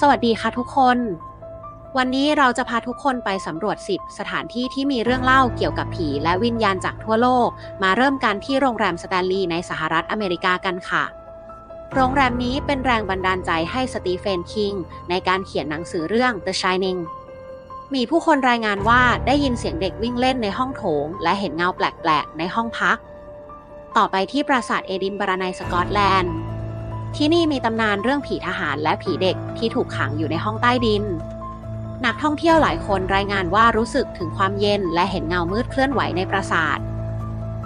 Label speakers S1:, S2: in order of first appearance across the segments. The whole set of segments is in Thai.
S1: สวัสดีค่ะทุกคน วันนี้เราจะพาทุกคนไปสำรวจ 10 สถานที่ที่มีเรื่องเล่าเกี่ยวกับผีและวิญญาณจากทั่วโลก มาเริ่มกันที่โรงแรมสแตนลีย์ในสหรัฐอเมริกากันค่ะ โรงแรมนี้เป็นแรงบันดาลใจให้สตีเฟนคิงในการเขียนหนังสือเรื่อง The Shining มีผู้คนรายงานว่าได้ยินเสียงเด็กวิ่งเล่นในห้องโถง และเห็นเงาแปลกๆ ในห้องพัก ต่อไปที่ปราสาทเอดินบะระในสกอตแลนด์ ที่นี่มีตำนานเรื่องผีทหารและผีเด็กที่ถูกขังอยู่ในห้องใต้ดิน นักท่องเที่ยวหลายคนรายงานว่ารู้สึกถึงความเย็นและเห็นเงามืดเคลื่อนไหวในปราสาท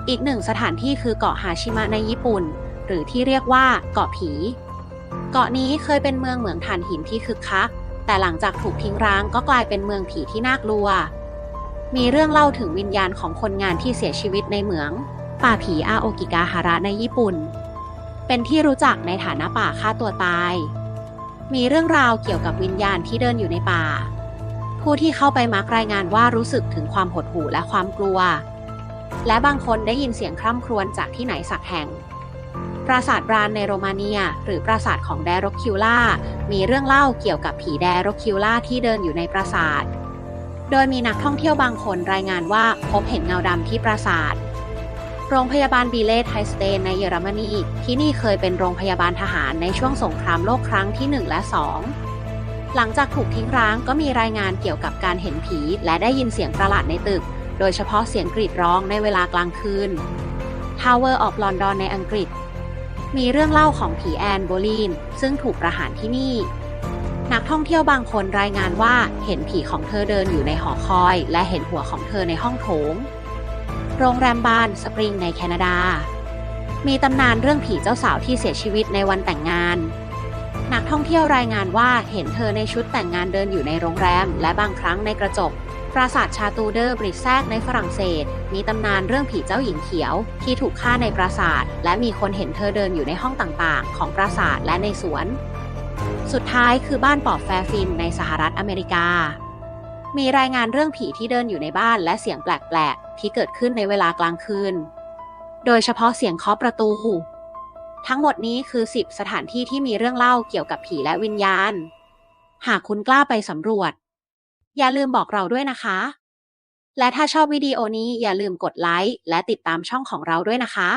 S1: อีกหนึ่งสถานที่คือเกาะฮาชิมะในญี่ปุ่น หรือที่เรียกว่าเกาะผี เกาะนี้เคยเป็นเมืองเหมืองถ่านหินที่คึกคัก แต่หลังจากถูกทิ้งร้างก็กลายเป็นเมืองผีที่น่ากลัว มีเรื่องเล่าถึงวิญญาณของคนงานที่เสียชีวิตในเหมือง ป่าผีอาโอกิกาฮาระในญี่ปุ่น เป็นที่รู้จักในฐานะป่าฆ่าตัวตาย มีเรื่องราวเกี่ยวกับวิญญาณที่เดินอยู่ในป่า ผู้ที่เข้าไปมักรายงานว่ารู้สึกถึงความหดหู่และความกลัว และบางคนได้ยินเสียงคร่ำครวญจากที่ไหนสักแห่ง ปราสาทบรานในโรมาเนีย หรือปราสาทของแดโรคิวล่า มีเรื่องเล่าเกี่ยวกับผีแดโรคิวล่าที่เดินอยู่ในปราสาท โดยมีนักท่องเที่ยวบางคนรายงานว่าพบเห็นเงาดำที่ปราสาท โรงพยาบาลบีเลสไฮสเตนในเยอรมนีที่นี่เคยเป็นโรงพยาบาลทหารในช่วงสงครามโลกครั้งที่ 1 และ 2 หลังจากถูกทิ้งร้างก็มีรายงานเกี่ยวกับการเห็นผีและได้ยินเสียงประหลาดในตึก โดยเฉพาะเสียงกรีดร้องในเวลากลางคืน Tower of London ในอังกฤษ มีเรื่องเล่าของผีแอนโบลีน ซึ่งถูกประหารที่นี่ นักท่องเที่ยวบางคนรายงานว่าเห็นผีของเธอเดินอยู่ในหอคอย และเห็นหัวของเธอในห้องโถง โรงแรมบานสปริงในแคนาดา มีตำนานเรื่องผีเจ้าสาวที่เสียชีวิตในวันแต่งงาน นักท่องเที่ยวรายงานว่าเห็นเธอในชุดแต่งงานเดินอยู่ในโรงแรม และบางครั้งในกระจก ปราสาทชาตูเดอร์บริแซกในฝรั่งเศส มีตำนานเรื่องผีเจ้าหญิงเขียว ที่ถูกฆ่าในปราสาท และมีคนเห็นเธอเดินอยู่ในห้องต่างๆ ของปราสาทและในสวน สุดท้ายคือบ้านปอบแฟร์ฟินในสหรัฐอเมริกา มีรายงานเรื่องผีที่เดินอยู่ในบ้านและเสียงแปลกๆ ที่เกิดขึ้นในเวลากลางคืน โดยเฉพาะเสียงเคาะประตูหูทั้งหมดนี้คือ 10 สถานที่ที่มีเรื่องเล่าเกี่ยวกับผีและวิญญาณ หากคุณกล้าไปสำรวจ อย่าลืมบอกเราด้วยนะคะ และถ้าชอบวิดีโอนี้อย่าลืมกดไลค์และติดตามช่องของเราด้วยนะคะ